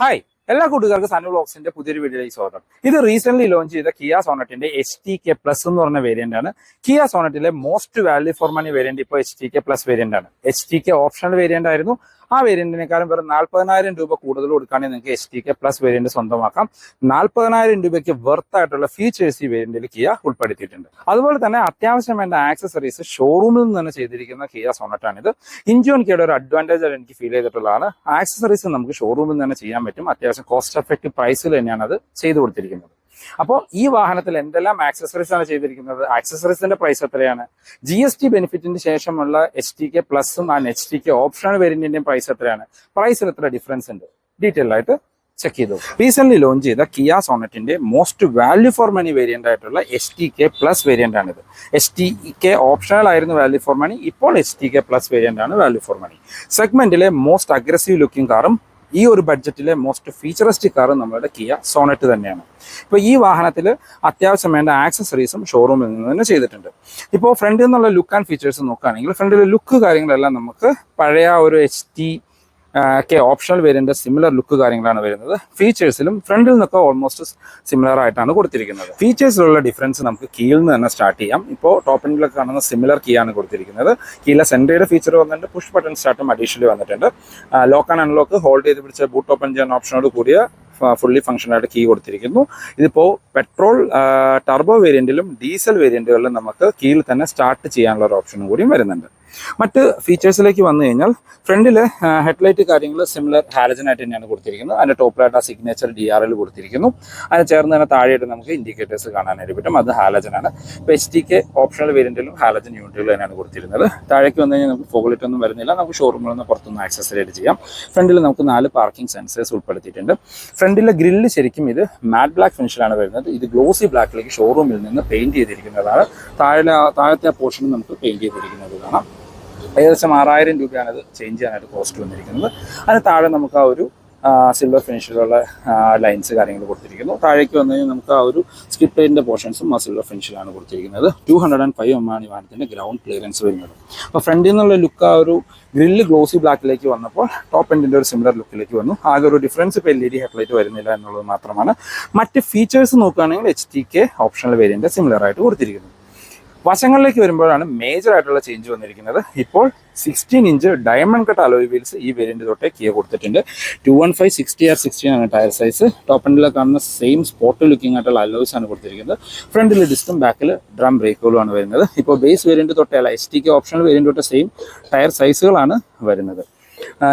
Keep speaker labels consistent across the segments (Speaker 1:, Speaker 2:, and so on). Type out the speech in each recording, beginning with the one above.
Speaker 1: Hi എല്ലാ കൂട്ടുകാർക്കും സണ്ണു ബ്ലോക്സിന്റെ പുതിയൊരു വീഡിയോയിലേക്ക് സ്വാഗതം. ഇത് റീസെന്റ് ലോഞ്ച് ചെയ്ത കിയ സോണറ്റിന്റെ എച്ച് ടി കെ പ്ലസ് എന്ന് പറഞ്ഞ വേരിയന്റ് ആണ്. Kia സോണറ്റിലെ most value for money variant ഇപ്പോൾ H T K plus variant ആണ്. H T K optional variant ആയിരുന്നു. ആ വേരിയന്റിനേക്കാളും വെറും നാൽപ്പതിനായിരം രൂപ കൂടുതൽ കൊടുക്കുകയാണെങ്കിൽ നിങ്ങൾക്ക് H T K plus variant സ്വന്തമാക്കാം. നാൽപ്പതിനായിരം രൂപയ്ക്ക് വെർത്ത് ആയിട്ടുള്ള ഫീച്ചേഴ്സ് ഈ വേരിയന്റിൽ കിയ ഉൾപ്പെടുത്തിയിട്ടുണ്ട്. അതുപോലെ തന്നെ അത്യാവശ്യം വേണ്ട ആക്സസറീസ് ഷോറൂമിൽ നിന്ന് തന്നെ ചെയ്തിരിക്കുന്ന കിയ സോണറ്റാണിത് ഇഞ്ചോൺ കിയുടെ ഒരു അഡ്വാന്റേജ് ആയിട്ട് എനിക്ക് ഫീൽ ചെയ്തിട്ടുള്ളതാണ്. ആക്സസറീസ് നമുക്ക് ഷോറൂമിൽ നിന്ന് തന്നെ ചെയ്യാൻ പറ്റും. അത്യാവശ്യം കോസ്റ്റ് എഫക്റ്റീവ് പ്രൈസിൽ തന്നെയാണ് അത് ചെയ്തു കൊടുത്തിരിക്കുന്നത്. അപ്പോൾ ഈ വാഹനത്തിൽ എന്തെല്ലാം ആക്സസറീസ് ആണ് ചെയ്തിരിക്കുന്നത്? ആക്സസറീസിന്റെ പ്രൈസ് എത്രയാണ്? ജി എസ് ടി ബെനിഫിറ്റിന് ശേഷമുള്ള എച്ച് ടി കെ പ്ലസും and H T K optional വേരിയന്റിന്റെയും price എത്രയാണ്? പ്രൈസിൽ എത്ര ഡിഫറൻസ് ഉണ്ട്? ഡീറ്റെയിൽ ആയിട്ട് ചെക്ക് ചെയ്തു റീസെന്റ് ലോഞ്ച് ചെയ്ത Kia സോണറ്റിന്റെ most value for money variant ആയിട്ടുള്ള H T K plus variant ആണിത്. എച്ച് ടി കെ ഓപ്ഷണൽ ആയിരുന്നു വാല്യൂ ഫോർ മണി ഇപ്പോൾ H T K plus variant ആണ് വാല്യൂ ഫോർ മണി സെഗ്മെന്റിലെ മോസ്റ്റ് അഗ്രസീവ് ലുക്കിംഗ് കാറും ഈ ഒരു ബഡ്ജറ്റിലെ മോസ്റ്റ് ഫീച്ചറിസ്റ്റിക് കാർ നമ്മളുടെ കിയ സോണറ്റ് തന്നെയാണ്. ഇപ്പോൾ ഈ വാഹനത്തിൽ അത്യാവശ്യം വേണ്ട ആക്സസറീസും ഷോറൂമിൽ നിന്ന് തന്നെ ചെയ്തിട്ടുണ്ട്. ഇപ്പോൾ ഫ്രണ്ടിൽ നിന്നുള്ള ലുക്ക് ആൻഡ് ഫീച്ചേഴ്സ് നോക്കുകയാണെങ്കിൽ ഫ്രണ്ടിലെ ലുക്ക് കാര്യങ്ങളെല്ലാം നമുക്ക് പഴയ ഒരു എച്ച് ടി ഒക്കെ ഓപ്ഷണൽ വേരിയന്റെ സിമിലർ ലുക്ക് കാര്യങ്ങളാണ് വരുന്നത്. ഫീച്ചേഴ്സിലും ഫ്രണ്ടിൽ നിന്നൊക്കെ ഓൾമോസ്റ്റ് സിമിലർ ആയിട്ടാണ് കൊടുത്തിരിക്കുന്നത്. ഫീച്ചേഴ്സിലുള്ള ഡിഫറൻസ് നമുക്ക് കീയിൽ നിന്ന് തന്നെ സ്റ്റാർട്ട് ചെയ്യാം. ഇപ്പോൾ ടോപ്പ് എൻഡിലൊക്കെ കാണുന്ന സിമിലർ കീ ആണ് കൊടുത്തിരിക്കുന്നത്. കീയിലെ സെൻട്രയുടെ ഫീച്ചർ വന്നിട്ടുണ്ട് പുഷ് ബട്ടൺ സ്റ്റാർട്ടും അഡീഷണലി വന്നിട്ടുണ്ട്. ലോക്ക് ആൻഡ് അൺലോക്ക് ഹോൾഡ് ചെയ്ത് പിടിച്ച ബൂട്ട് ഓപ്പൺ ചെയ്യാൻ ഓപ്ഷനോട് കൂടിയ ഫുള്ളി ഫംഗ്ഷൻ ആയിട്ട് കീ കൊടുത്തിരിക്കുന്നു. ഇതിപ്പോൾ പെട്രോൾ ടർബോ വേരിയന്റിലും ഡീസൽ വേരിയന്റുകളിലും നമുക്ക് കീയിൽ തന്നെ സ്റ്റാർട്ട് ചെയ്യാനുള്ള ഒരു ഓപ്ഷനും കൂടിയും വരുന്നുണ്ട്. മറ്റ് ഫീച്ചേഴ്സിലേക്ക് വന്നു കഴിഞ്ഞാൽ ഫ്രണ്ടിൽ ഹെഡ്ലൈറ്റ് കാര്യങ്ങൾ സിമിലർ ഹാലജൻ ആയിട്ട് തന്നെയാണ് കൊടുത്തിരിക്കുന്നത്. അതിന്റെ ടോപ്പിലായിട്ട് ആ സിഗ്നേച്ചർ ഡി ആർ എൽ കൊടുത്തിരിക്കുന്നു. അതിന് ചേർന്ന് തന്നെ താഴെയായിട്ട് നമുക്ക് ഇൻഡിക്കേറ്റേഴ്സ് കാണാനായിട്ട് പറ്റും. അത് ഹാലജൻ ആണ് ഇപ്പോൾ എച്ച് ടി കെ ഓപ്ഷണൽ വേരിയന്റിലും ഹാലജൻ യൂണിറ്റുകൾ തന്നെയാണ് കൊടുത്തിരുന്നത്. താഴേക്ക് വന്നു കഴിഞ്ഞാൽ നമുക്ക് ഫോഗലിറ്റ് ഒന്നും വരുന്നില്ല. നമുക്ക് ഷോറൂമിൽ നിന്ന് പുറത്തുനിന്ന് ആക്സസറേറ്റ് ചെയ്യാം. ഫ്രണ്ടിൽ നമുക്ക് നാല് പാർക്കിംഗ് സെൻസേഴ്സ് ഉൾപ്പെടുത്തിയിട്ടുണ്ട്. ഫ്രണ്ടിലെ ഗ്രില്ല് ശരിക്കും ഇത് മാറ്റ് ബ്ലാക്ക് ഫിനിഷിലാണ് വരുന്നത്. ഇത് ഗ്ലോസി ബ്ലാക്കിലേക്ക് ഷോറൂമിൽ നിന്ന് പെയിന്റ് ചെയ്തിരിക്കുന്നതാണ്. താഴെ താഴത്തെ ആ പോർഷനും നമുക്ക് പെയിന്റ് ചെയ്തിരിക്കുന്നത് കാണാം. ഏകദേശം ആറായിരം രൂപയാണ് അത് ചേഞ്ച് ചെയ്യാനായിട്ട് കോസ്റ്റ് വന്നിരിക്കുന്നത്. അതിന് താഴെ നമുക്ക് ആ ഒരു സിൽവർ ഫിനിഷിലുള്ള ലൈൻസ് കാര്യങ്ങൾ കൊടുത്തിരിക്കുന്നു. താഴേക്ക് വന്നു കഴിഞ്ഞാൽ നമുക്ക് ആ ഒരു സ്കിപ്പ് ലൈനിന്റെ പോർഷൻസും ആ സിൽവർ ഫിനിഷിലാണ് കൊടുത്തിരിക്കുന്നത്. Two hundred and five M ആണ് ഈ വാഹനത്തിന്റെ ഗ്രൗണ്ട് ക്ലിയറൻസ് വരുന്നത്. അപ്പോൾ ഫ്രണ്ടിൽ നിന്നുള്ള ലുക്ക് ആ ഒരു ഗ്രില്ല് ഗ്ലോസി ബ്ലാക്കിലേക്ക് വന്നപ്പോൾ ടോപ്പ് എൻഡിന്റെ ഒരു സിമിലർ ലുക്കിലേക്ക് വന്നു. ആകെ ഒരു ഡിഫറൻസ് ഇപ്പോൾ എൽ ഇ ഡി ഹെഡ്ലൈറ്റ് വരുന്നില്ല എന്നുള്ളത് മാത്രമാണ്. മറ്റ് ഫീച്ചേഴ്സ് നോക്കുകയാണെങ്കിൽ H T K optional variant similar ആയിട്ട് കൊടുത്തിരിക്കുന്നു. വശങ്ങളിലേക്ക് വരുമ്പോഴാണ് മേജർ ആയിട്ടുള്ള ചേഞ്ച് വന്നിരിക്കുന്നത്. ഇപ്പോൾ sixteen inch diamond cut alloy wheels ഈ വേരിയന്റ് തൊട്ടേ കിയ കൊടുത്തിട്ടുണ്ട്. Two one five sixty R sixteen ആണ് ടയർ സൈസ് ടോപ്പ് എൻഡിൽ കാണുന്ന സെയിം സ്പോട്ട് ലുക്കിംഗ് ആയിട്ടുള്ള അലോയ്സ് ആണ് കൊടുത്തിരിക്കുന്നത്. ഫ്രണ്ടിൽ ഡിസ്കും ബാക്കിൽ ഡ്രം ബ്രേക്കുകളും ആണ് വരുന്നത്. ഇപ്പോൾ ബേസ് വേരിയന്റ് തൊട്ടേ അല്ല S T K optional variant തൊട്ട് സെയിം ടയർ സൈസുകളാണ് വരുന്നത്.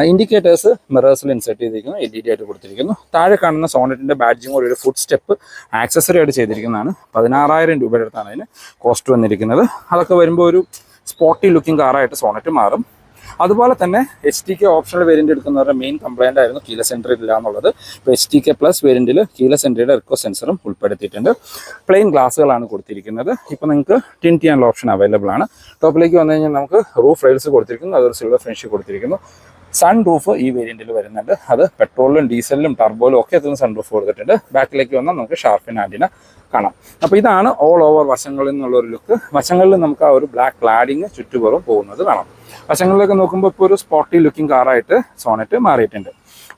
Speaker 1: ഇൻഡിക്കേറ്റേഴ്സ് മിറേഴ്സിൽ ഇൻസെർട്ട് ചെയ്തിരിക്കുന്നു എൽ ഇ ഡി ആയിട്ട് കൊടുത്തിരിക്കുന്നു. താഴെ കാണുന്ന സോണറ്റിന്റെ ബാഡ്ജിങ് ഒരു ഫുഡ് സ്റ്റെപ്പ് ആക്സസറി ആയിട്ട് ചെയ്തിരിക്കുന്നതാണ്. പതിനാറായിരം രൂപയുടെ അടുത്താണ് അതിന് കോസ്റ്റ് വന്നിരിക്കുന്നത്. അതൊക്കെ വരുമ്പോൾ ഒരു സ്പോട്ടി ലുക്കിംഗ് കാറായിട്ട് സോണറ്റ് മാറും. അതുപോലെ തന്നെ H T K optional variant എടുക്കുന്നവരുടെ main complaint ആയിരുന്നു കീല സെന്റർ ഇല്ല എന്നുള്ളത്. ഇപ്പോൾ എച്ച് ടി കെ പ്ലസ് വേരിയന്റിൽ കീല സെന്ററിയുടെ റിക്കോ സെൻസറും ഉൾപ്പെടുത്തിയിട്ടുണ്ട്. പ്ലെയിൻ ഗ്ലാസ്സുകളാണ് കൊടുത്തിരിക്കുന്നത്. ഇപ്പോൾ നിങ്ങൾക്ക് ടിൻ ടി ചെയ്യാനുള്ള ഓപ്ഷൻ അവൈലബിൾ ആണ്. ടോപ്പിലേക്ക് വന്നു കഴിഞ്ഞാൽ നമുക്ക് റൂഫ് റെയിൽസ് കൊടുത്തിരിക്കുന്നു. അതൊരു സിൽവർ ഫിനിഷ് കൊടുത്തിരിക്കുന്നു. സൺ റൂഫ് ഈ വേരിയന്റിൽ വരുന്നുണ്ട്. അത് പെട്രോളിലും ഡീസലിലും ടർബോയിലും ഒക്കെ എത്തുന്ന സൺ റൂഫ് കൊടുത്തിട്ടുണ്ട്. ബാക്കിലേക്ക് വന്നാൽ നമുക്ക് ഷാർപ്പിൻ ആന്റിന കാണാം. അപ്പോൾ ഇതാണ് ഓൾ ഓവർ വശങ്ങളിൽ നിന്നുള്ള ഒരു ലുക്ക് വശങ്ങളിൽ നമുക്ക് ആ ഒരു ബ്ലാക്ക് ക്ലാഡിങ് ചുറ്റുപുറം പോകുന്നത് കാണാം. വശങ്ങളിലേക്ക് നോക്കുമ്പോൾ ഇപ്പോൾ ഒരു സ്പോട്ടി ലുക്കിംഗ് കാറായിട്ട് സോണറ്റ് മാറിയിട്ടുണ്ട്.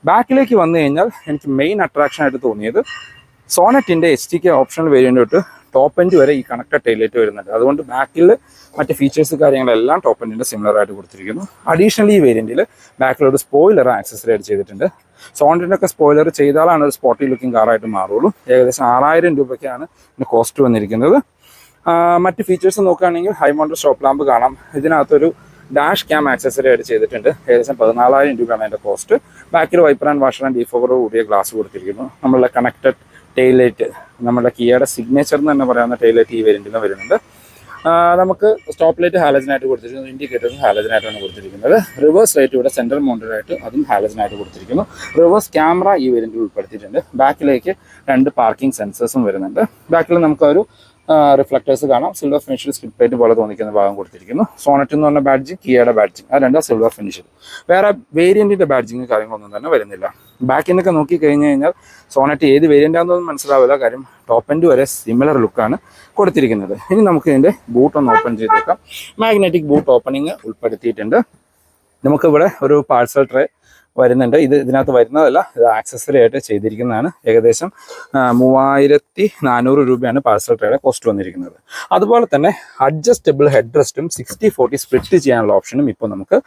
Speaker 1: ബാക്കിലേക്ക് വന്നു കഴിഞ്ഞാൽ എനിക്ക് മെയിൻ അട്രാക്ഷൻ ആയിട്ട് തോന്നിയത് സോണറ്റിന്റെ H T K optional variant തൊട്ട് ടോപ്പ് എൻഡ് വരെ ഈ കണക്റ്റഡ് ടൈലൈറ്റ് വരുന്നുണ്ട്. അതുകൊണ്ട് ബാക്കിൽ മറ്റ് ഫീച്ചേഴ്സ് കാര്യങ്ങളെല്ലാം ടോപ്പ് എൻഡിന്റെ സിമിലർ ആയിട്ട് കൊടുത്തിരിക്കുന്നു. അഡീഷണലി ഈ വേരിയന്റിൽ ബാക്കിൽ ഒരു സ്പോയിലർ ആക്സസറി ആയിട്ട് ചെയ്തിട്ടുണ്ട്. സോണിന്റെ ഒക്കെ സ്പോയിലർ ചെയ്താലാണ് ഒരു സ്പോട്ടി ലുക്കിംഗ് കാറായിട്ട് മാറുള്ളൂ. ഏകദേശം ആറായിരം രൂപയ്ക്കാണ് ഇതിന് കോസ്റ്റ് വന്നിരിക്കുന്നത്. മറ്റ് ഫീച്ചേഴ്സ് നോക്കുകയാണെങ്കിൽ ഹൈ മോണ്ടർ സ്റ്റോപ്പ് ലാമ്പ് കാണാം. ഇതിനകത്തൊരു ഡാഷ് ക്യാം ആക്സസറി ആയിട്ട് ചെയ്തിട്ടുണ്ട്. ഏകദേശം പതിനാലായിരം രൂപയാണ് അതിന്റെ കോസ്റ്റ് ബാക്കിൽ wiper and washer and defogger കൂടിയ ഗ്ലാസ് കൊടുത്തിരിക്കുന്നു. നമ്മളുടെ കണക്റ്റഡ് ടെയിലൈറ്റ് നമ്മുടെ കിയയുടെ സിഗ്നേച്ചർ എന്ന് തന്നെ പറയാവുന്ന ടെയിലൈറ്റ് ഈ വേരിയന്റിൽ വരുന്നുണ്ട്. നമുക്ക് സ്റ്റോപ്പ് ലൈറ്റ് ഹാലജനായിട്ട് കൊടുത്തിരിക്കുന്നു. ഇൻഡിക്കേറ്റർ ഹാലജനായിട്ടാണ് കൊടുത്തിരിക്കുന്നത്. റിവേഴ്സ് ലൈറ്റ് ഇവിടെ സെൻട്രൽ മൗണ്ടഡ് ആയിട്ട് അതും ഹാലജനായിട്ട് കൊടുത്തിരിക്കുന്നു. റിവേഴ്സ് ക്യാമറ ഈ വേരിയന്റിൽ ഉൾപ്പെടുത്തിയിട്ടുണ്ട്. ബാക്കിലേക്ക് രണ്ട് പാർക്കിംഗ് സെൻസേഴ്സും വരുന്നുണ്ട്. ബാക്കിൽ നമുക്കൊരു റിഫ്ലക്ടേഴ്സ് കാണാം. സിൽവർ ഫിനിഷിൽ സ്ലിപ്പ് പ്ലേറ്റ് പോലെ തോന്നിക്കുന്ന ഭാഗം കൊടുത്തിരിക്കുന്നു. സോണറ്റ് എന്ന് പറഞ്ഞ ബാഡ്ജിങ് കിയയുടെ ബാഡ്ജിങ് ആ രണ്ടാം സിൽവർ ഫിനിഷിൽ വേറെ വേരിയന്റിന്റെ ബാഡ്ജിങ് കാര്യങ്ങളൊന്നും തന്നെ വരുന്നില്ല. ബാക്കിൽ നിന്നൊക്കെ നോക്കി കഴിഞ്ഞു കഴിഞ്ഞാൽ സോണറ്റ് ഏത് വേരിയന്റാണെന്നൊന്നും മനസ്സിലാവില്ല. കാര്യം ടോപ്പ് എൻഡ് വരെ സിമിലർ ലുക്കാണ് കൊടുത്തിരിക്കുന്നത്. ഇനി നമുക്ക് ഇതിന്റെ ബൂട്ട് ഒന്ന് ഓപ്പൺ ചെയ്ത് നോക്കാം മാഗ്നറ്റിക് ബൂട്ട് ഓപ്പണിങ് ഉൾപ്പെടുത്തിയിട്ടുണ്ട്. നമുക്കിവിടെ ഒരു പാഴ്സൽ ട്രേ വരുന്നുണ്ട്. ഇത് ഇതിനകത്ത് വരുന്നതല്ല ഇത് ആക്സസറി ആയിട്ട് ചെയ്തിരിക്കുന്നതാണ്. ഏകദേശം മൂവായിരത്തി നാനൂറ് രൂപയാണ് പാഴ്സൽ ട്രേയുടെ കോസ്റ്റ് വന്നിരിക്കുന്നത്. അതുപോലെ തന്നെ അഡ്ജസ്റ്റബിൾ ഹെഡ് റെസ്റ്റും സിക്സ്റ്റി ഫോർട്ടി സ്പ്ലിറ്റ് ചെയ്യാനുള്ള ഓപ്ഷനും ഇപ്പോൾ നമുക്ക്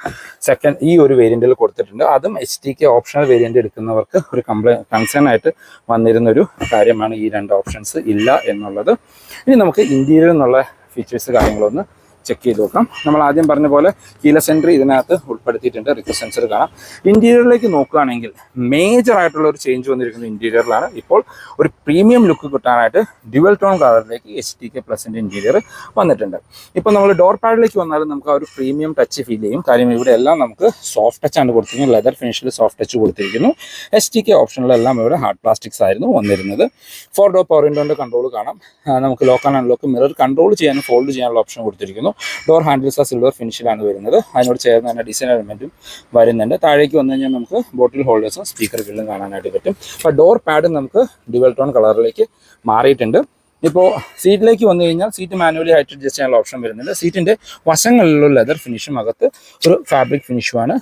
Speaker 1: സെക്കൻഡ് ഈ ഒരു വേരിയന്റിൽ കൊടുത്തിട്ടുണ്ട്. അതും H T K optional variant എടുക്കുന്നവർക്ക് ഒരു കംപ്ലൈ കൺസേൺ ആയിട്ട് വന്നിരുന്ന ഒരു കാര്യമാണ് ഈ രണ്ട് ഓപ്ഷൻസ് ഇല്ല എന്നുള്ളത്. ഇനി നമുക്ക് ഇന്ത്യയിൽ നിന്നുള്ള ഫീച്ചേഴ്സ് കാര്യങ്ങളൊന്ന് ചെക്ക് ചെയ്ത് നോക്കാം. നമ്മൾ ആദ്യം പറഞ്ഞ പോലെ കീല സെന്റർ ഇതിനകത്ത് ഉൾപ്പെടുത്തിയിട്ടുണ്ട്. റിക്കർ സെൻസർ കാണാം. ഇന്റീരിയറിലേക്ക് നോക്കുകയാണെങ്കിൽ മേജർ ആയിട്ടുള്ള ഒരു ചേഞ്ച് വന്നിരിക്കുന്നത് ഇന്റീരിയറിലാണ് ഇപ്പോൾ ഒരു പ്രീമിയം ലുക്ക് കിട്ടാനായിട്ട് ഡ്യുവൽ ടോൺ കളറിലേക്ക് എച്ച് ടി കെ പ്ലസിന്റെ ഇന്റീരിയർ വന്നിട്ടുണ്ട്. ഇപ്പോൾ നമ്മൾ ഡോർ പാഡിലേക്ക് വന്നാലും നമുക്ക് ആ ഒരു പ്രീമിയം ടച്ച് ഫീൽ ചെയ്യും. കാര്യം ഇവിടെ എല്ലാം നമുക്ക് സോഫ്റ്റ് ടച്ച് ആണ് കൊടുത്തിരിക്കുന്നത്. ലെതർ ഫിനിഷിൽ സോഫ്റ്റ് ടച്ച് കൊടുത്തിരിക്കുന്നു. എച്ച് ടി കെ ഓപ്ഷനിലെല്ലാം ഇവിടെ ഹാർഡ് പ്ലാസ്റ്റിക്സ് ആയിരുന്നു വന്നിരുന്നത്. ഫോർ ഡോർ പവർ വിൻഡോന്റെ കൺട്രോൾ കാണാം. നമുക്ക് lock and unlock mirror control ചെയ്യാനും ഫോൾഡ് ചെയ്യാനുള്ള ഓപ്ഷൻ കൊടുത്തിരിക്കുന്നു. ഡോർ ഹാൻഡിൽസ് ആ സിൽവർ ഫിനിഷിലാണ് വരുന്നത്. അതിനോട് ചേർന്ന് തന്നെ ഡിസൈൻ എലമെന്റും വരുന്നുണ്ട്. താഴേക്ക് വന്നു കഴിഞ്ഞാൽ നമുക്ക് ബോട്ടിൽ ഹോൾഡേഴ്സും സ്പീക്കർ ഗ്രില്ലും കാണാനായിട്ട് പറ്റും. അപ്പോൾ ഡോർ പാഡും നമുക്ക് ഡിവൽ ടോൺ കളറിലേക്ക് മാറിയിട്ടുണ്ട്. ഇപ്പോൾ സീറ്റിലേക്ക് വന്നു കഴിഞ്ഞാൽ സീറ്റ് മാനുവലി ഹൈറ്റ് അഡ്ജസ്റ്റ് ചെയ്യാനുള്ള ഓപ്ഷൻ വരുന്നുണ്ട്. സീറ്റിന്റെ വശങ്ങളിലുള്ള ലെതർ ഫിനിഷും അകത്ത് ഒരു ഫാബ്രിക് ഫിനിഷുമാണ്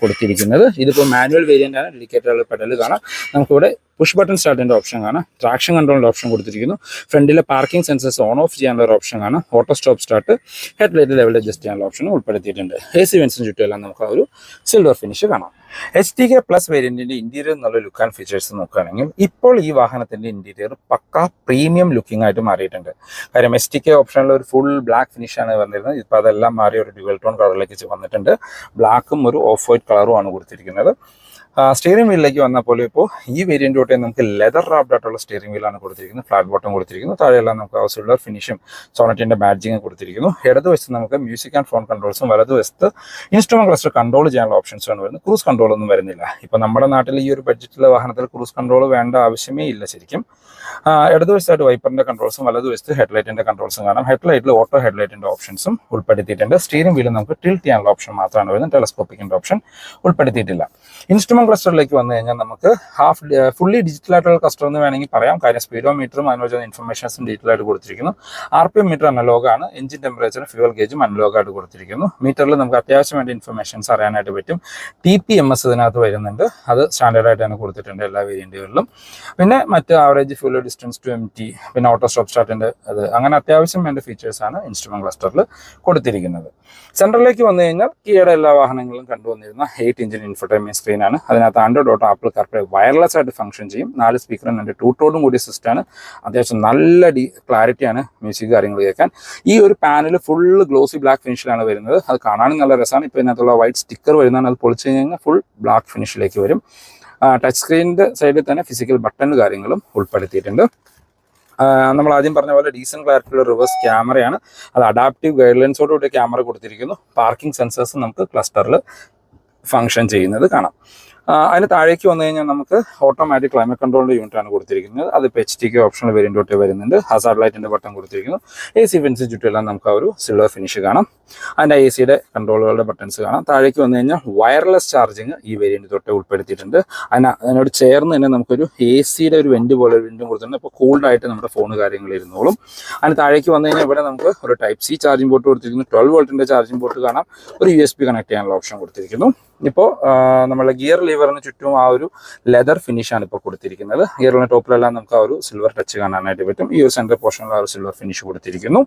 Speaker 1: കൊടുത്തിരിക്കുന്നത്. ഇതിപ്പോൾ മാനുവൽ വേരിയന്റ് ആണ് ഡെഡിക്കേറ്റഡ് പെഡൽ കാണാം. നമുക്കിവിടെ പുഷ് ബട്ടൺ സ്റ്റാർട്ടിന്റെ ഓപ്ഷൻ കാണാം. ട്രാക്ഷൻ കൺട്രോളിന്റെ ഓപ്ഷൻ കൊടുത്തിരിക്കുന്നു. ഫ്രണ്ടിലെ പാർക്കിംഗ് സെൻസസ് ഓൺ ഓഫ് ചെയ്യാനുള്ള ഒരു ഓപ്ഷൻ കാണാം. Auto stop start headlight level adjust ചെയ്യാനുള്ള ഓപ്ഷനും ഉൾപ്പെടുത്തിയിട്ടുണ്ട്. എ സി വെൻസിന് ചുറ്റുമെല്ലാം നമുക്ക് ആ ഒരു സിൽവർ ഫിനിഷ് കാണാം. എച്ച് ടി കെ പ്ലസ് വേരിയന്റിന്റെ ഇന്റീരിയർ എന്നുള്ള ലുക്ക് ആൻഡ് ഫീച്ചേഴ്സ് നോക്കുകയാണെങ്കിൽ ഇപ്പോൾ ഈ വാഹനത്തിന്റെ ഇന്റീരിയർ പക്ക പ്രീമിയം ലുക്കിംഗ് ആയിട്ട് മാറിയിട്ടുണ്ട്. കാര്യം എസ് ടി കെ ഓപ്ഷനിൽ ഒരു ഫുൾ ബ്ലാക്ക് ഫിനിഷ് ആണ് വന്നിരുന്നത്. ഇപ്പോൾ അതെല്ലാം മാറി ഒരു ഡ്യുവൽ ടോൺ കളറിലേക്ക് വന്നിട്ടുണ്ട്. ബ്ലാക്കും ഒരു ഓഫ് വൈറ്റ് കളറും ആണ് കൊടുത്തിരിക്കുന്നത്. സ്റ്റിയറിംഗ് വീലിലേക്ക് വന്നാൽ പോലും ഇപ്പോൾ ഈ വേരിയന്റ് തൊട്ടേ നമുക്ക് ലെതർ റാബ്ഡായിട്ടുള്ള സ്റ്റിയറിംഗ് വീലാണ് കൊടുത്തിരിക്കുന്നത്. ഫ്ലാറ്റ് ബോട്ടം കൊടുത്തിരിക്കുന്നു. താഴെയെല്ലാം നമുക്ക് ആവശ്യമുള്ള ഫിനിഷും സോണറ്റിന്റെ ബാഡ്ജിങ് കൊടുത്തിരിക്കുന്നു. ഇടതുവശത്ത് നമുക്ക് മ്യൂസിക് ആൻഡ് ഫോൺ കൺട്രോൾസും വലതുവശത്ത് ഇൻസ്ട്രുമെന്റ് ക്ലസ്റ്റർ കൺട്രോൾ ചെയ്യാനുള്ള ഓപ്ഷൻസ് ആണ് വരുന്നത്. ക്രൂസ് കൺട്രോൾ ഒന്നും വരുന്നില്ല. ഇപ്പോൾ നമ്മുടെ നാട്ടിൽ ഈ ഒരു ബഡ്ജറ്റിലെ വാഹനത്തിൽ ക്രൂസ് കൺട്രോൾ വേണ്ട ആവശ്യമേ ഇല്ല ശരിക്കും. ഇടതുവശത്തായിട്ട് വൈപ്പറിന്റെ കൺട്രോൾസും വലതുവശത്ത് ഹെഡ്ലൈറ്റിന്റെ കൺട്രോൾസും കാണാം. ഹെഡ്ലൈറ്റിൽ ഓട്ടോ ഹെഡ്ലൈറ്റിന്റെ ഓപ്ഷൻസും ഉൾപ്പെടുത്തിയിട്ടുണ്ട്. സ്റ്റിയറിംഗ് വീലും നമുക്ക് ടിൽറ്റ് ചെയ്യാനുള്ള ഓപ്ഷൻ മാത്രമാണ് വരുന്നത്. ടെലസ്കോപ്പിക്കിന്റെ ഓപ്ഷൻ ഉൾപ്പെടുത്തിയിട്ടില്ല. ഇൻസ്ട്രുമെന്റ് ക്ലസ്റ്ററിലേക്ക് വന്നു കഴിഞ്ഞാൽ നമുക്ക് ഹാഫ് ഫുള്ളി ഡിജിറ്റൽ ആയിട്ടുള്ള ക്ലസ്റ്റർ എന്ന് വേണമെങ്കിൽ പറയാം. കാര്യം സ്പീഡോ മീറ്ററും അനുവദിച്ച ഇൻഫർമേഷൻസും ഡീറ്റെയിൽ ആയിട്ട് കൊടുത്തിരിക്കുന്നു. ആർ പി എം മീറ്റർ അനലോഗാണ് എഞ്ചിൻ ടെമ്പറേച്ചറും ഫ്യൂവൽ ഗേജും അനലോഗ് ആയിട്ട് കൊടുത്തിരിക്കുന്നു. മീറ്ററിൽ നമുക്ക് അത്യാവശ്യം വേണ്ട ഇൻഫർമേഷൻസ് അറിയാനായിട്ട് പറ്റും. ടി പി എം എസ് ഇതിനകത്ത് വരുന്നുണ്ട്. അത് സ്റ്റാൻഡേർഡ് ആയിട്ട് തന്നെ കൊടുത്തിട്ടുണ്ട് എല്ലാ വേരിയന്റുകളിലും പിന്നെ മറ്റ് average fuel distance to M T പിന്നെ ഓട്ടോ സ്റ്റോപ്പ് സ്റ്റാർട്ടിന്റെ അത് അങ്ങനെ അത്യാവശ്യം വേണ്ട ഫീച്ചേഴ്സാണ് ഇൻസ്ട്രുമെന്റ് ക്ലസ്റ്ററിൽ കൊടുത്തിരിക്കുന്നത്. സെൻട്രലിലേക്ക് വന്നു കഴിഞ്ഞാൽ കിയയുടെ എല്ലാ വാഹനങ്ങളും കണ്ടുവന്നിരുന്ന എയ്റ്റ് ഇഞ്ചിൻ ഇൻഫർടൈൻമെന്റ് സ്ക്രീനാണ് അതിനകത്ത് Android auto Apple CarPlay wireless ആയിട്ട് ഫംഗ്ഷൻ ചെയ്യും. നാല് സ്പീക്കറും രണ്ട് ടൂട്ടോടും കൂടി സിസ്റ്റാണ് അത്യാവശ്യം നല്ല ഡി ക്ലാരിറ്റിയാണ് മ്യൂസിക് കാര്യങ്ങൾ കേൾക്കാൻ. ഈ ഒരു പാനൽ ഫുള്ള് ഗ്ലോസി ബ്ലാക്ക് ഫിനിഷിലാണ് വരുന്നത്. അത് കാണാനും നല്ല രസമാണ്. ഇപ്പോൾ ഇതിനകത്തുള്ള വൈറ്റ് സ്റ്റിക്കർ വരുന്നതാണ്. അത് പൊളിച്ചു കഴിഞ്ഞാൽ ഫുൾ ബ്ലാക്ക് ഫിനിഷിലേക്ക് വരും. ടച്ച് സ്ക്രീനിന്റെ സൈഡിൽ തന്നെ ഫിസിക്കൽ ബട്ടൺ കാര്യങ്ങളും ഉൾപ്പെടുത്തിയിട്ടുണ്ട്. നമ്മൾ ആദ്യം പറഞ്ഞ പോലെ ഡീസൻ ക്ലാരിറ്റിയുള്ള റിവേഴ്സ് ക്യാമറയാണ് അത് അഡാപ്റ്റീവ് ഗൈഡ് ലൈൻസോടുകൂടി ക്യാമറ കൊടുത്തിരിക്കുന്നു. പാർക്കിംഗ് സെൻസേഴ്സ് നമുക്ക് ക്ലസ്റ്ററിൽ ഫങ്ഷൻ ചെയ്യുന്നത് കാണാം. അതിന് താഴേക്ക് വന്നു കഴിഞ്ഞാൽ നമുക്ക് ഓട്ടോമാറ്റിക് ക്ലൈമറ്റ് കൺട്രോളിന്റെ ആണ് കൊടുത്തിരിക്കുന്നത്. അത് H T K optional variant തൊട്ട് വരുന്നുണ്ട്. ഹസാർഡ് ലൈറ്റിന്റെ ബട്ടൺ കൊടുത്തിരിക്കുന്നു. എ സി ഫിൻസിന് ചുറ്റുമെല്ലാം നമുക്ക് ആ ഒരു സിൽവർ ഫിനിഷ് കാണാം. അതിന്റെ എ സിയുടെ കൺട്രോളുകളുടെ ബട്ടൺസ് കാണാം. താഴേക്ക് വന്നു കഴിഞ്ഞാൽ വയർലെസ് ചാർജിങ് ഈ വേരിയന്റ് തൊട്ട് ഉൾപ്പെടുത്തിയിട്ടുണ്ട്. അതിന് അതിനോട് ചേർന്ന് തന്നെ നമുക്കൊരു എ സിയുടെ ഒരു വെന്റ് പോലെ ഒരു വെന്റും കൊടുത്തിട്ടുണ്ട്. അപ്പോൾ കൂൾഡായിട്ട് നമ്മുടെ ഫോൺ കാര്യങ്ങൾ ഇരുന്നോളും. അതിന് താഴേക്ക് വന്നു കഴിഞ്ഞാൽ ഇവിടെ നമുക്ക് ഒരു ടൈപ്പ് സി ചാർജിംഗ് പോർട്ട് കൊടുത്തിരിക്കുന്നു. ട്വൽവ് വോൾട്ടിന്റെ ചാർജിംഗ് പോർട്ട് കാണാം. ഒരു യു എസ് പി കണക്ട് ചെയ്യാനുള്ള ഓപ്ഷൻ കൊടുത്തിരിക്കുന്നു. ഇപ്പോൾ നമ്മളെ ഗിയർ ലിവറിന് ചുറ്റും ആ ഒരു ലെതർ ഫിനിഷാണ് ഇപ്പോൾ കൊടുത്തിരിക്കുന്നത്. ഗിയറിന്റെ ടോപ്പിലെല്ലാം നമുക്ക് ആ ഒരു സിൽവർ ടച്ച് കാണാനായിട്ട് പറ്റും. ഈ ഒരു സെന്റർ പോർഷനിൽ ആ ഒരു സിൽവർ ഫിനിഷ് കൊടുത്തിരിക്കുന്നു.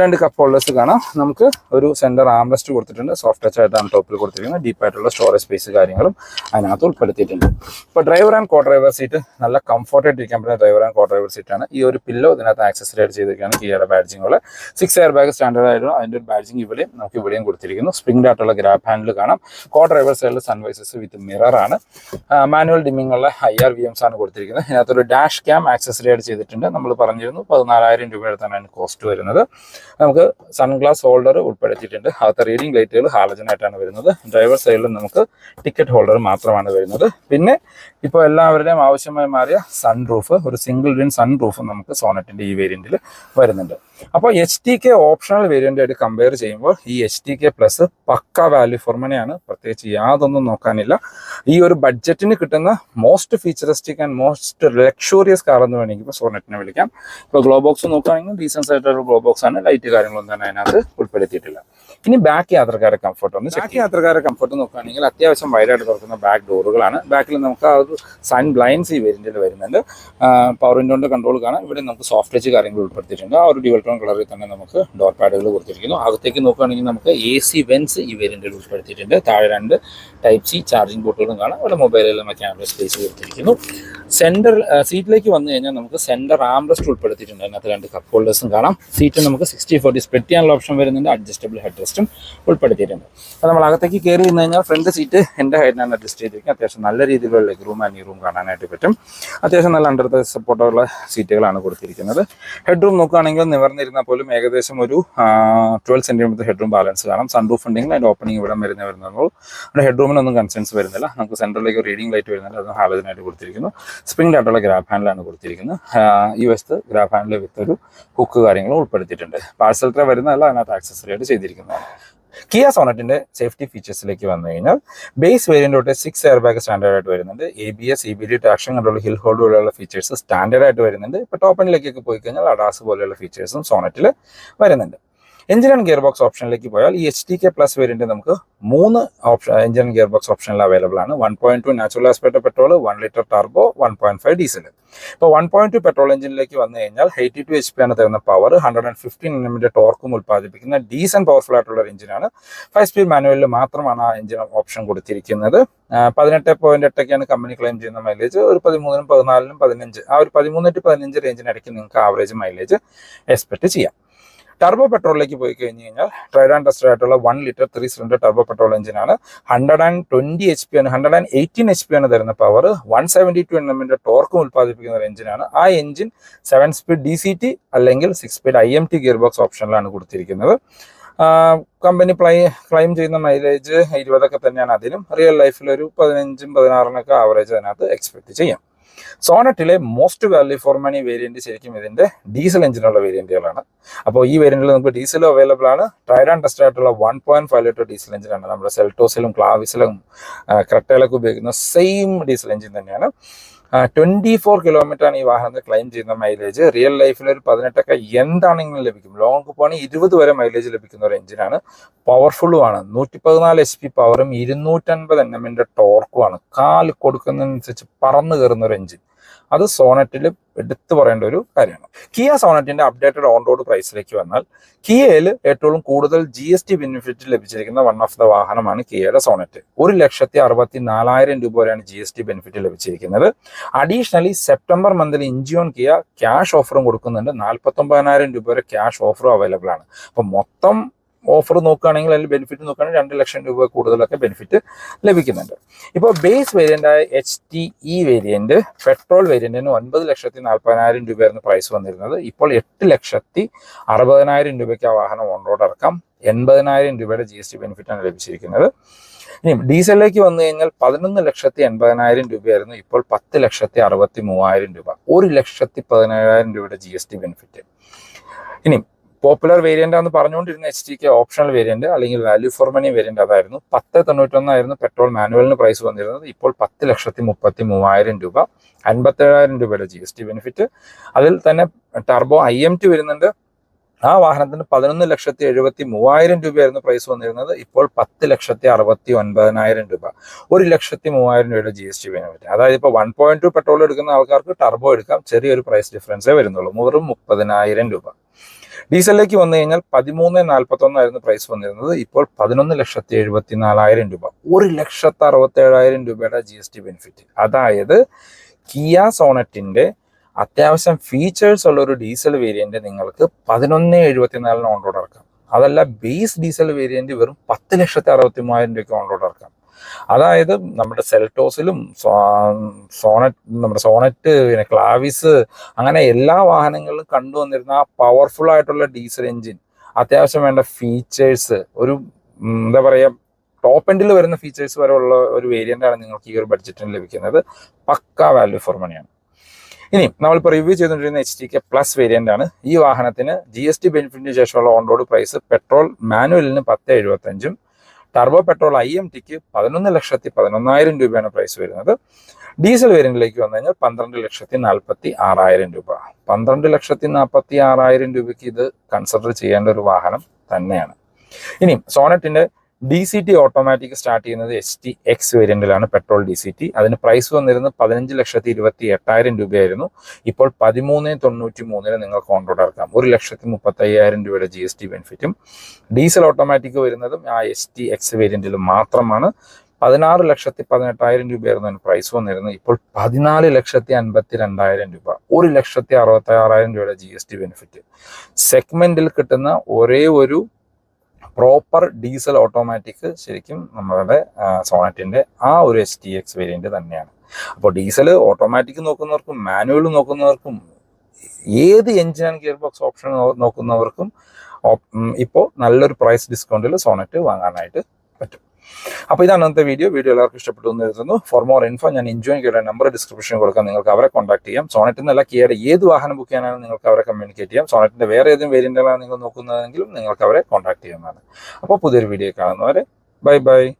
Speaker 1: രണ്ട് കപ്പ് ഹോൾഡേഴ്സ് കാണാം. നമുക്ക് ഒരു സെന്റർ ആംറസ്റ്റ് കൊടുത്തിട്ടുണ്ട്. സോഫ്റ്റ് ടച്ച് ആയിട്ടാണ് ടോപ്പിൽ കൊടുത്തിരിക്കുന്നത്. ഡീപ്പായിട്ടുള്ള സ്റ്റോറേജ് സ്പേസ് കാര്യങ്ങളും അതിനകത്ത് ഉൾപ്പെടുത്തിയിട്ടുണ്ട്. ഇപ്പോൾ driver and co driver seat നല്ല കംഫർട്ടായിട്ട് ഇരിക്കാൻ പറ്റുന്ന ഡ്രൈവർ ആൻഡ് കോ ഡ്രൈവർ സീറ്റാണ് ഈ ഒരു പില്ലോ ഇതിനകത്ത് ആയിട്ട് ചെയ്തിരിക്കുകയാണ്. കിയയുടെ ബാഡ്ജിങ്ങുകൾ സിക്സ് എയർ ബാഗ് സ്റ്റാൻഡേർഡ് ആയിരുന്നു. അതിന്റെ ഒരു ബാഡ്ജിങ് ഇവിടെയും നമുക്ക് ഇവിടെയും കൊടുത്തിരിക്കുന്നു. സ്പ്രിംഗ് ആയിട്ടുള്ള ഗ്രാബ് ഹാൻഡിൽ കാണാം. കോ ഡ്രൈവർ സൈഡിൽ സൺവൈസസ് വിത്ത് മിറർ ആണ് മാനുവൽ ഡിമ്മിംഗ് ഉള്ള ഐ ആർ വി എംസ് ആണ് കൊടുത്തിരിക്കുന്നത്. ഇതിനകത്തൊരു ഡാഷ് ക്യാം ആക്സസറി ആയിട്ട് ചെയ്തിട്ടുണ്ട്. നമ്മൾ പറഞ്ഞിരുന്നു പതിനാലായിരം രൂപയുടെ തന്നെയാണ് കോസ്റ്റ് വരുന്നത്. നമുക്ക് സൺഗ്ലാസ് ഹോൾഡർ ഉൾപ്പെടുത്തിയിട്ടുണ്ട്. അകത്തെ റീഡിംഗ് ലൈറ്റുകൾ ഹാലജൻ ആയിട്ടാണ് വരുന്നത്. ഡ്രൈവർ സൈഡിൽ നമുക്ക് ടിക്കറ്റ് ഹോൾഡർ മാത്രമാണ് വരുന്നത്. പിന്നെ ഇപ്പോൾ എല്ലാവരുടെയും ആവശ്യമായി മാറിയ സൺ റൂഫ് ഒരു സിംഗിൾ വിൻ സൺ റൂഫ് നമുക്ക് സോണറ്റിന്റെ ഈ വേരിയന്റിൽ വരുന്നുണ്ട്. അപ്പോൾ H T K optional variant ആയിട്ട് കമ്പയർ ചെയ്യുമ്പോൾ ഈ എച്ച് ടി കെ പ്ലസ് പക്ക വാല്യൂ ഫോർ മണിയാണ് പ്രത്യേകിച്ച് യാതൊന്നും നോക്കാനില്ല. ഈ ഒരു ബഡ്ജറ്റിന് കിട്ടുന്ന most featuristic and most luxurious car എന്ന് വേണമെങ്കിൽ ഇപ്പോൾ സോണറ്റിനെ വിളിക്കാം. ഇപ്പോൾ ഗ്ലോ ബോക്സ് നോക്കുകയാണെങ്കിൽ ഡീസൻസ് ആയിട്ടുള്ള ഗ്ലോ ബോക്സ് ആണ്. ലൈറ്റ് കാര്യങ്ങളൊന്നും തന്നെ അതിനകത്ത് ഉൾപ്പെടുത്തിയിട്ടില്ല. ഇനി ബാക്ക് യാത്രക്കാരെ കംഫർട്ട് ഒന്ന് ബാക്ക് യാത്രക്കാരെ കംഫർട്ട് നോക്കുകയാണെങ്കിൽ അത്യാവശ്യം വൈഡായിട്ട് തുറക്കുന്ന ബാക്ക് ഡോറുകളാണ് ബാക്കിൽ നമുക്ക് ആ ഒരു സൺ ബ്ലൈൻസ് ഈ വേരിയന്റിൽ വരുന്നുണ്ട്. പവർ വിൻഡോന്റെ കൺട്രോൾ കാണാം. ഇവിടെ നമുക്ക് സോഫ്റ്റ് ടച്ച് കാര്യങ്ങൾ ഉൾപ്പെടുത്തിയിട്ടുണ്ട്. ആ ഒരു ഡ്യുവൽ ടോൺ കളറിൽ തന്നെ നമുക്ക് ഡോർ പാഡുകൾ കൊടുത്തിരിക്കുന്നു. അകത്തേക്ക് നോക്കുകയാണെങ്കിൽ നമുക്ക് എ സി വെൻസ് ഈ വേരിയന്റിൽ ഉൾപ്പെടുത്തിയിട്ടുണ്ട്. താഴെ രണ്ട് ടൈപ്പ് സി ചാർജിങ് ബോട്ടുകളും കാണാം. അവിടെ മൊബൈലിലും നമ്മൾ ക്യാമറ സ്പേസ് കൊടുത്തിരിക്കുന്നു. സെന്റർ സീറ്റിലേക്ക് വന്നു കഴിഞ്ഞാൽ നമുക്ക് സെന്റർ ആംബ്രസ്റ്റ് ഉൾപ്പെടുത്തിയിട്ടുണ്ട്. അതിനകത്ത് രണ്ട് കപ്പ് ഹോൾഡേഴ്സും കാണാം. സീറ്റ് നമുക്ക് സിക്സ്റ്റി ഫോർട്ടി സ്പ്ലിറ്റ് ചെയ്യാനുള്ള ഓപ്ഷൻ വരുന്നുണ്ട്. അഡ്ജസ്റ്റബിൾ ഹെഡ് റെസ്റ്റും ഉൾപ്പെടുത്തിയിട്ടുണ്ട്. അപ്പോൾ നമ്മൾ അകത്തേക്ക് കയറി നിന്ന് കഴിഞ്ഞാൽ ഫ്രണ്ട് സീറ്റ് എന്റെ ഹൈറ്റിനാണ് അഡ്ജസ്റ്റ് ചെയ്തിരിക്കുന്നത് അത്യാവശ്യം നല്ല രീതിയിലുള്ള ലെഗ് റൂം ആൻഡ് ഈ റൂം കാണാനായിട്ട് പറ്റും. അത്യാവശ്യം നല്ല അണ്ടർ സപ്പോർട്ടുള്ള സീറ്റുകളാണ് കൊടുത്തിരിക്കുന്നത്. ഹെഡ് റൂം നോക്കുകയാണെങ്കിൽ നിവർന്നിരുന്നാൽ പോലും ഏകദേശം ഒരു twelve centimetre head room balance കാണാം. സൺ റൂഫ് ഉണ്ടെങ്കിൽ അതിന്റെ ഓപ്പണിംഗ് ഇവിടെ വരുന്ന വരുന്നുള്ളൂ. നമ്മുടെ ഹെഡ് റൂമിനൊന്നും കൺസേൺസ് വരുന്നില്ല. നമുക്ക് സെൻട്രലിലേക്ക് റീഡിംഗ് ലൈറ്റ് വരുന്നില്ല. അത് ഹാലജനായിട്ട് കൊടുത്തിരിക്കുന്നു. സ്പ്രിംഗ് ആയിട്ടുള്ള ഗ്രാബ് ഹാൻഡിലാണ് കൊടുത്തിരിക്കുന്നത്. ഈ വശത്ത് ഗ്രാബ് ഹാൻഡിൽ വിത്ത് ഒരു ഹുക്ക് കാര്യങ്ങളും ഉൾപ്പെടുത്തിയിട്ടുണ്ട്. പാർസൽ ട്രേ വരുന്നതല്ല അതിനകത്ത് ആക്സസറി ആയിട്ട് ചെയ്തിരിക്കുന്നതാണ്. കിയ സോണറ്റിന്റെ സേഫ്റ്റി ഫീച്ചേഴ്സിലേക്ക് വന്നു കഴിഞ്ഞാൽ ബേസ് വേരിയന്റ് തൊട്ട് സിക്സ് എയർ ബാഗ് സ്റ്റാൻഡേർഡ് ആയിട്ട് വരുന്നുണ്ട്. A B S E B D traction control hill hold പോലെയുള്ള ഫീച്ചേഴ്സ് സ്റ്റാൻഡേർഡ് ആയിട്ട് വരുന്നുണ്ട്. ഇപ്പോൾ ടോപ്പ് എൻഡിലേക്കൊക്കെ പോയി കഴിഞ്ഞാൽ അഡാസ് പോലെയുള്ള ഫീച്ചേഴ്സും സോണറ്റിൽ വരുന്നുണ്ട്. എഞ്ചിൻ ആൻഡ് ഗിയർ ബോക്സ് ഓപ്ഷനിലേക്ക് പോയാൽ ഈ H T K plus variant നമുക്ക് മൂന്ന് option engine and gear box ഓപ്ഷനിൽ അവൈലബിൾ ആണ്. One point two natural aspirated petrol one litre turbo one point five diesel ഇപ്പോൾ വൺ പോയിന്റ് ടു പെട്രോൾ എഞ്ചിനിലേക്ക് വന്നു കഴിഞ്ഞാൽ എയ്റ്റി ടു എച്ച് പി ആണ് തരുന്ന പവർ ഹൺഡ്രഡ് ആൻഡ് ഫിഫ്റ്റീൻ എമ്മിന്റെ ടോർക്കും ഉൽപ്പാദിപ്പിക്കുന്ന ഡീസൻ പവർഫുൾ ആയിട്ടുള്ള ഒരു എഞ്ചിനാണ് ഫൈവ് സ്പീഡ് മാനുവലിൽ മാത്രമാണ് ആ എഞ്ചിൻ ഓപ്ഷൻ കൊടുത്തിരിക്കുന്നത്. പതിനെട്ട് പോയിന്റ് എട്ടൊക്കെയാണ് കമ്പനി ക്ലെയിം ചെയ്യുന്ന മൈലേജ് ഒരു പതിമൂന്നിനും പതിനാലിനും പതിനഞ്ച് ആ ഒരു പതിമൂന്ന് ടു പതിനഞ്ച് റേഞ്ചിനിടയ്ക്ക് നിങ്ങൾക്ക് ആവറേജ് മൈലേജ് എക്സ്പെക്ട് ചെയ്യാം. ടർബോ പെട്രോളിലേക്ക് പോയി കഴിഞ്ഞ് കഴിഞ്ഞാൽ ട്രൈഡ് ആൻഡ് ടെസ്റ്റഡ് ആയിട്ടുള്ള one litre three cylinder turbo petrol എഞ്ചിനാണ് hundred and twenty H P ആണ് hundred and eighteen H P ആണ് തരുന്ന പവർ വൺ സെവന്റി ടു എമ്മിന്റെ ടോർക്കും ഉൽപ്പാദിപ്പിക്കുന്ന ഒരു എഞ്ചിനാണ് ആ engine seven speed D C T അല്ലെങ്കിൽ six speed I M T gear box ഓപ്ഷനിലാണ് കൊടുത്തിരിക്കുന്നത്. കമ്പനി പ്ലൈ ക്ലെയിം ചെയ്യുന്ന മൈലേജ് ഇരുപതൊക്കെ തന്നെയാണ് അതിലും. റിയൽ ലൈഫിൽ ഒരു പതിനഞ്ചും പതിനാറിനൊക്കെ ആവറേജ് അതിനകത്ത് എക്സ്പെക്ട് ചെയ്യാം. സോണറ്റിലെ most value for money variant ശരിക്കും ഇതിന്റെ ഡീസൽ എഞ്ചിനുള്ള വേരിയന്റുകളാണ്. അപ്പോൾ ഈ വേരിയന്റിൽ നമുക്ക് ഡീസലും അവൈലബിൾ ആണ്. ട്രൈഡ് ആൻഡ് ടെസ്റ്റ് ആയിട്ടുള്ള one point five litre diesel എഞ്ചിനാണ് നമ്മുടെ സെൽട്ടോസിലും ക്ലാവിസിലും ക്രട്ടയിലൊക്കെ ഉപയോഗിക്കുന്ന സെയിം ഡീസൽ എഞ്ചിൻ തന്നെയാണ്. ട്വന്റി ഫോർ കിലോമീറ്റർ ആണ് ഈ വാഹനത്തിൽ ക്ലെയിം ചെയ്യുന്ന മൈലേജ് റിയൽ ലൈഫിൽ ഒരു പതിനെട്ടൊക്കെ എന്താണെങ്കിലും ലഭിക്കും. ലോങ് പോകണമെങ്കിൽ ഇരുപത് വരെ മൈലേജ് ലഭിക്കുന്ന ഒരു എഞ്ചിനാണ് പവർഫുള്ളും ആണ്. നൂറ്റി പതിനാല് എച്ച് പി പവറും ഇരുന്നൂറ്റൻപത് എൻ എമ്മിന്റെ ടോർക്കുമാണ് കാൽ കൊടുക്കുന്നതിനനുസരിച്ച് പറന്നു കയറുന്ന ഒരു എഞ്ചിൻ അത് സോണറ്റിൽ എടുത്തു പറയേണ്ട ഒരു കാര്യമാണ്. കിയ സോണറ്റിന്റെ അപ്ഡേറ്റഡ് ഓൺ റോഡ് പ്രൈസിലേക്ക് വന്നാൽ കിയയിൽ ഏറ്റവും കൂടുതൽ ജി എസ് ടി ബെനിഫിറ്റ് ലഭിച്ചിരിക്കുന്ന വൺ ഓഫ് ദ വാഹനമാണ് കിയയുടെ സോണറ്റ് ഒരു ലക്ഷത്തി അറുപത്തി നാലായിരം രൂപ വരെയാണ് ജി എസ് ടി ബെനിഫിറ്റ് ലഭിച്ചിരിക്കുന്നത്. അഡീഷണലി സെപ്റ്റംബർ മന്തിൽ ഇഞ്ചിയോൺ കിയ ക്യാഷ് ഓഫറും കൊടുക്കുന്നുണ്ട്. നാൽപ്പത്തൊമ്പതിനായിരം രൂപ വരെ ക്യാഷ് ഓഫറും അവൈലബിൾ ആണ്. അപ്പം മൊത്തം ഓഫർ നോക്കുകയാണെങ്കിൽ അതിൽ ബെനിഫിറ്റ് നോക്കുകയാണെങ്കിൽ രണ്ട് ലക്ഷം രൂപ കൂടുതലൊക്കെ ബെനിഫിറ്റ് ലഭിക്കുന്നുണ്ട്. ഇപ്പോൾ base വേരിയന്റായ H T E variant petrol വേരിയന്റിന് ഒൻപത് ലക്ഷത്തി നാൽപ്പതിനായിരം രൂപയായിരുന്നു പ്രൈസ് വന്നിരുന്നത്. ഇപ്പോൾ എട്ട് ലക്ഷത്തി അറുപതിനായിരം രൂപയ്ക്ക് ആ വാഹനം ഓൺ റോഡ് ഇറക്കാം. എൺപതിനായിരം രൂപയുടെ ജി എസ് ടി ബെനിഫിറ്റാണ് ലഭിച്ചിരിക്കുന്നത്. ഇനി ഡീസലിലേക്ക് വന്നു കഴിഞ്ഞാൽ പതിനൊന്ന് ലക്ഷത്തി എൺപതിനായിരം രൂപയായിരുന്നു ഇപ്പോൾ പത്ത് ലക്ഷത്തി അറുപത്തി മൂവായിരം രൂപ. ഒരു ലക്ഷത്തി പതിനേഴായിരം രൂപയുടെ ജി എസ് ടി ബെനിഫിറ്റ് ഇനി പോപ്പുലർ വേരിയന്റ് ആണെന്ന് പറഞ്ഞുകൊണ്ടിരുന്ന H T K optional variant അല്ലെങ്കിൽ വാല്യൂ ഫോർ മണി വേരിയന്റ് അതായിരുന്നു. പത്ത് തൊണ്ണൂറ്റൊന്നായിരുന്നു പെട്രോൾ മാനുവലിന് പ്രൈസ് വന്നിരുന്നത്. ഇപ്പോൾ പത്ത് ലക്ഷത്തി മുപ്പത്തി മൂവായിരം രൂപ അൻപത്തേഴായിരം രൂപയുടെ ജി എസ് ടി ബെനിഫിറ്റ് അതിൽ തന്നെ ടർബോ ഐ എം ടി വരുന്നുണ്ട്. ആ വാഹനത്തിന് പതിനൊന്ന് ലക്ഷത്തി എഴുപത്തി മൂവായിരം രൂപയായിരുന്നു പ്രൈസ് വന്നിരുന്നത്. ഇപ്പോൾ പത്ത് ലക്ഷത്തി അറുപത്തി ഒൻപതിനായിരം രൂപ ഒരു ലക്ഷത്തി മൂവായിരം രൂപയുടെ ജി എസ് ടി ബെനിഫിറ്റ് അതായത് ഇപ്പോൾ വൺ പോയിന്റ് ടു പെട്രോൾ എടുക്കുന്ന ആൾക്കാർക്ക് ടർബോ എടുക്കാം. ചെറിയൊരു പ്രൈസ് ഡിഫറൻസേ വരുന്നുള്ളൂ. വെറും മുപ്പതിനായിരം രൂപ. ഡീസലിലേക്ക് വന്നു കഴിഞ്ഞാൽ പതിമൂന്ന് നാൽപ്പത്തൊന്നായിരുന്നു പ്രൈസ് വന്നിരുന്നത്. ഇപ്പോൾ പതിനൊന്ന് ലക്ഷത്തി എഴുപത്തി നാലായിരം രൂപ. ഒരു ലക്ഷത്തി അറുപത്തി ഏഴായിരം രൂപയുടെ ജി എസ് ടി ബെനിഫിറ്റ് അതായത് കിയ സോണറ്റിന്റെ അത്യാവശ്യം ഫീച്ചേഴ്സ് ഉള്ള ഒരു ഡീസൽ വേരിയന്റ് നിങ്ങൾക്ക് പതിനൊന്ന് എഴുപത്തിനാലിന് ഓൺ റോഡ് ഇറക്കാം. അതല്ല ബേസ് ഡീസൽ വേരിയന്റ് വെറും പത്ത് ലക്ഷത്തി അറുപത്തി മൂവായിരം രൂപയ്ക്ക് ഓൺ റോഡ് ഇറക്കാം. അതായത് നമ്മുടെ സെൽറ്റോസിലും സോണറ്റ് നമ്മുടെ സോണറ്റ് പിന്നെ ക്ലാവിസ് അങ്ങനെ എല്ലാ വാഹനങ്ങളിലും കണ്ടുവന്നിരുന്ന ആ പവർഫുൾ ആയിട്ടുള്ള ഡീസൽ എഞ്ചിൻ അത്യാവശ്യം വേണ്ട ഫീച്ചേഴ്സ് ഒരു എന്താ പറയുക ടോപ്പ് എൻഡിൽ വരുന്ന ഫീച്ചേഴ്സ് വരെ ഉള്ള ഒരു വേരിയന്റ് ആണ് നിങ്ങൾക്ക് ഈ ഒരു ബഡ്ജറ്റിന് ലഭിക്കുന്നത്. പക്ക വാല്യൂ ഫോർ മണിയാണ് ഇനി നമ്മളിപ്പോൾ റിവ്യൂ ചെയ്തുകൊണ്ടിരുന്ന H T K plus variant ആണ്. ഈ വാഹനത്തിന് ജി എസ് ടി ബെനിഫിറ്റിന് ശേഷമുള്ള ഓൺ റോഡ് പ്രൈസ് പെട്രോൾ മാനുവലിന് പത്ത് എഴുപത്തഞ്ചും ടർബോ പെട്രോൾ ഐ എം ടിക്ക് പതിനൊന്ന് ലക്ഷത്തി പതിനൊന്നായിരം രൂപയാണ് പ്രൈസ് വരുന്നത്. ഡീസൽ വേരിയന്റിലേക്ക് വന്നു കഴിഞ്ഞാൽ പന്ത്രണ്ട് ലക്ഷത്തി നാൽപ്പത്തി ആറായിരം രൂപ. പന്ത്രണ്ട് ലക്ഷത്തി നാൽപ്പത്തി ആറായിരം രൂപയ്ക്ക് ഇത് കൺസിഡർ ചെയ്യേണ്ട ഒരു വാഹനം തന്നെയാണ്. ഇനി സോണറ്റിന്റെ D C T automatic start ചെയ്യുന്നത് എച്ച് ടി എക്സ് വേരിയന്റിലാണ് പെട്രോൾ ഡി സി ടി അതിന് പ്രൈസ് വന്നിരുന്നത് പതിനഞ്ച് ലക്ഷത്തി ഇരുപത്തി എട്ടായിരം രൂപയായിരുന്നു. ഇപ്പോൾ പതിമൂന്ന് തൊണ്ണൂറ്റി മൂന്നിന് നിങ്ങൾക്ക് റോഡ് ഇറക്കാം. ഒരു ലക്ഷത്തി മുപ്പത്തി അയ്യായിരം രൂപയുടെ ജി എസ് ടി ബെനിഫിറ്റും ഡീസൽ ഓട്ടോമാറ്റിക് വരുന്നതും ആ എച്ച് ടി എക്സ് വേരിയന്റിൽ മാത്രമാണ്. പതിനാറ് ലക്ഷത്തി പതിനെട്ടായിരം രൂപയായിരുന്നു അതിന് പ്രൈസ് വന്നിരുന്നത്. ഇപ്പോൾ പതിനാല് ലക്ഷത്തി അൻപത്തി രണ്ടായിരം രൂപ. ഒരു ലക്ഷത്തി അറുപത്തി ആറായിരം രൂപയുടെ ജി എസ് ടി ബെനിഫിറ്റ് സെഗ്മെന്റിൽ കിട്ടുന്ന ഒരേ ഒരു പ്രോപ്പർ ഡീസൽ ഓട്ടോമാറ്റിക് ശരിക്കും നമ്മളുടെ സോണറ്റിന്റെ ആ ഒരു എച്ച് ടി എക്സ് വേരിയന്റ് തന്നെയാണ്. അപ്പോൾ ഡീസൽ ഓട്ടോമാറ്റിക് നോക്കുന്നവർക്കും മാനുവൽ നോക്കുന്നവർക്കും ഏത് engine and gear box option നോക്കുന്നവർക്കും ഇപ്പോൾ നല്ലൊരു പ്രൈസ് ഡിസ്കൗണ്ടിൽ സോണറ്റ് വാങ്ങാനായിട്ട് പറ്റും. അപ്പോൾ ഇതാണ് അന്നത്തെ വീഡിയോ വീഡിയോ എല്ലാവർക്കും ഇഷ്ടപ്പെട്ടു എന്ന് കരുതുന്നു. ഫോർ മോർ ഇൻഫോ ഞാൻ എൻജോയ് ചെയ്യുന്ന നമ്പർ ഡിസ്ക്രിപ്ഷൻ കൊടുക്കാം. നിങ്ങൾക്ക് അവരെ കോൺടാക്ട് ചെയ്യാം. സോണറ്റിൽ നിന്നല്ല ഏത് വാഹനം ബുക്ക് ചെയ്യാനാണ് നിങ്ങൾക്ക് അവരെ കമ്മ്യൂണിക്കേറ്റ് ചെയ്യാം. സോണറ്റിന്റെ വേറെ ഏതെങ്കിലും വേരിയന്റുകളാണ് നിങ്ങൾ നോക്കുന്നതെങ്കിലും നിങ്ങൾക്ക് അവരെ കോൺടാക്ട് ചെയ്യാവുന്നതാണ്. അപ്പോൾ പുതിയൊരു വീഡിയോ കാണുന്നവരെ ബൈ ബൈ